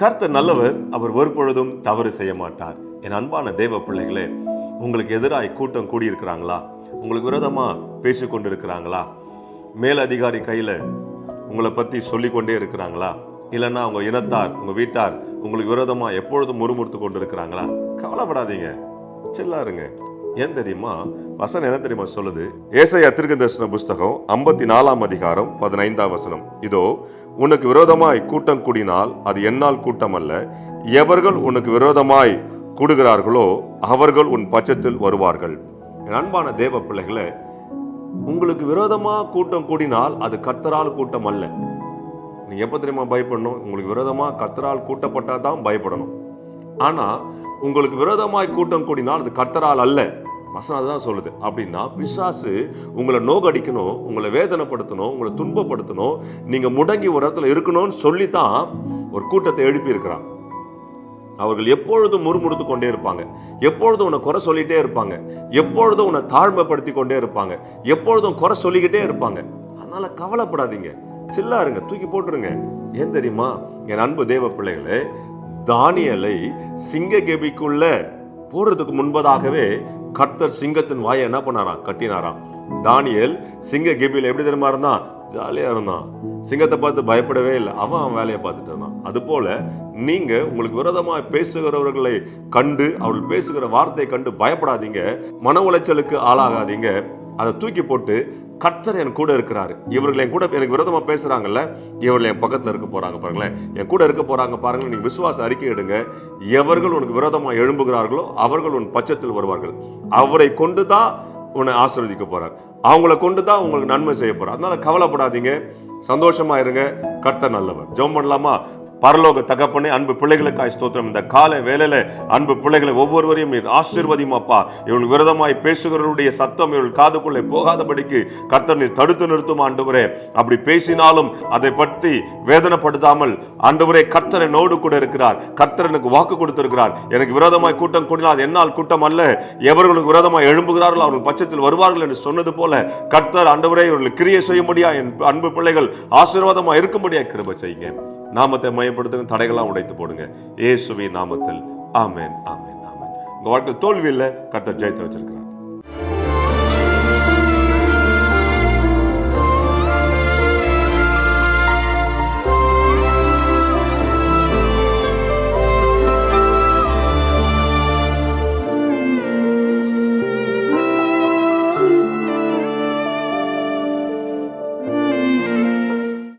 கர்த்தர் நல்லவர் அவர் ஒருபொழுதும் தவறு செய்ய மாட்டார் என் அன்பான தேவ பிள்ளைகளே உங்களுக்கு எதிராய் கூட்டம் கூடியிருக்கிறாங்களா? உங்களுக்கு விரோதமாக பேசிக்கொண்டு இருக்கிறாங்களா மேல் அதிகாரி உங்களை பற்றி சொல்லிக்கொண்டே இருக்கிறாங்களா? இல்லைன்னா உங்கள் இனத்தார் உங்கள் வீட்டார் உங்களுக்கு விரோதமாக எப்பொழுதும் முறுமுறுத்து கொண்டு இருக்கிறாங்களா கவலைப்படாதீங்க சில்லாருங்க ஏன் தெரியுமா? வசனம் என்ன தெரியுமா சொல்லுது? ஏசையா தீர்க்கதரிசன புஸ்தகம் ஐம்பத்தி நாலாம் அதிகாரம் பதினைந்தாம் வசனம். இதோ உனக்கு விரோதமாய் கூட்டம் கூடினால் அது என்னால் கூட்டம் அல்ல எவர்கள் உனக்கு விரோதமாய் கூடுகிறார்களோ அவர்கள் உன் பட்சத்தில் வருவார்கள். என் அன்பான தேவ பிள்ளைகளை உங்களுக்கு விரோதமாக கூட்டம் கூடினால் அது கர்த்தரால் கூட்டம் அல்ல நீ எப்ப தெரியுமா பயப்படணும்? உங்களுக்கு விரோதமாக கர்த்தரால் கூட்டப்பட்டால் தான் பயப்படணும். ஆனால் உங்களுக்கு விரோதமாய் கூட்டம் கூடினால் அது கர்த்தரால் அல்ல. வசனம் அதுதான் சொல்லுது. அப்படின்னா பிசாசு உங்களை நோகடிக்கணும் உங்களை வேதனைப்படுத்தணும் உங்களை துன்பப்படுத்தணும். நீங்க முடங்கி ஒரு இடத்துல இருக்கணும்னு சொல்லித்தான் ஒரு கூட்டத்தை எழுப்பியிருக்கிறான். அவர்கள் எப்பொழுதும் முறுமுறுத்து கொண்டே இருப்பாங்க. எப்பொழுதும் உன்னை குறை சொல்லிட்டே இருப்பாங்க. எப்பொழுதும் உன்னை தாழ்மைப்படுத்தி கொண்டே இருப்பாங்க. எப்பொழுதும் குறை சொல்லிக்கிட்டே இருப்பாங்க. அதனால கவலைப்படாதீங்க. சில்லா இருங்க தூக்கி போட்டுருங்க. ஏன் தெரியுமா? என் அன்பு தேவ பிள்ளைகளே தானியலை சிங்க கெபிக்குள்ள போடுறதுக்கு முன்பதாகவே கர்த்தர் சிங்கத்தின் வாயை என்ன பண்ணாராம்? கட்டினாராம். தானியல் சிங்க கெபியில் எப்படி தெரியுமா இருந்தான்? ஜாலியா இருந்தான். சிங்கத்தை பார்த்து பயப்படவே இல்லை. அவன் அவன் வேலையை பார்த்துட்டு இருந்தான். அது போல நீங்க உங்களுக்கு விரோதமாக பேசுகிறவர்களை கண்டு அவள் பேசுகிற வார்த்தையை கண்டு பயப்படாதீங்க. மன உளைச்சலுக்கு ஆளாகாதீங்க. அதை தூக்கி போட்டு கர்த்தர் என் கூட இருக்கிறாரு. இவர்கள் என் கூட எனக்கு விரோதமாக பேசுகிறாங்கல்ல இவர்கள் என் பக்கத்தில் இருக்க போகிறாங்க பாருங்களேன். என் கூட இருக்க போகிறாங்க பாருங்களேன். நீங்கள் விசுவாச அறிக்கை எடுங்க. எவர்கள் உனக்கு விரோதமாக எழும்புகிறார்களோ அவர்கள் உன் பட்சத்தில் வருவார்கள். அவரை கொண்டு தான் உன்னை ஆசிர்வதிக்க போகிறார் அவங்கள கொண்டு தான் உங்களுக்கு நன்மை செய்ய போகிறார் அதனால் கவலைப்படாதீங்க. சந்தோஷமா இருங்க. கர்த்தர் நல்லவர். ஜெபம் பண்ணலாமா? பரலோக தகப்பனே அன்பு பிள்ளைகளுக்காய் ஸ்தோத்திரம். இந்த கால வேலையில அன்பு பிள்ளைகளை ஒவ்வொருவரையும் ஆசீர்வதியும் அப்பா. இவள் விரதமாய் பேசுகிறவருடைய சத்தம் இவள் காதுக்குள்ளே போகாதபடிக்கு கர்த்தர் நீர் தடுத்து நிறுத்தும் ஆண்டவரே. அப்படி பேசினாலும் அதை பற்றி வேதனைப்படுத்தாமல் ஆண்டவரே கர்த்தர் என்னோடு கூட இருக்கிறார். கர்த்தர் எனக்கு வாக்கு கொடுத்திருக்கிறார். எனக்கு விரோதமாய் கூட்டம் கூடினால் அது என்னால் கூட்டம் அல்ல. எவர்களுக்கு விரோதமாய் எழும்புகிறார்கள் அவர்கள் பட்சத்தில் வருவார்கள் என்று சொன்னது போல கர்த்தர் ஆண்டவரே இவர்கள் கிரியை செய்யும்படியா என் அன்பு பிள்ளைகள் ஆசீர்வாதமா இருக்கும்படியா கிருப செய்யுங்க. நாமத்தை மையப்படுத்துங்க தடைகளாம் உடைத்து போடுங்க. ஏசுவி நாமத்தில். ஆமேன் ஆமேன் ஆமேன். உங்கள் வாழ்க்கை தோல்வி இல்லை கர்த்தர் ஜெயித்து வச்சிருக்கிறார்.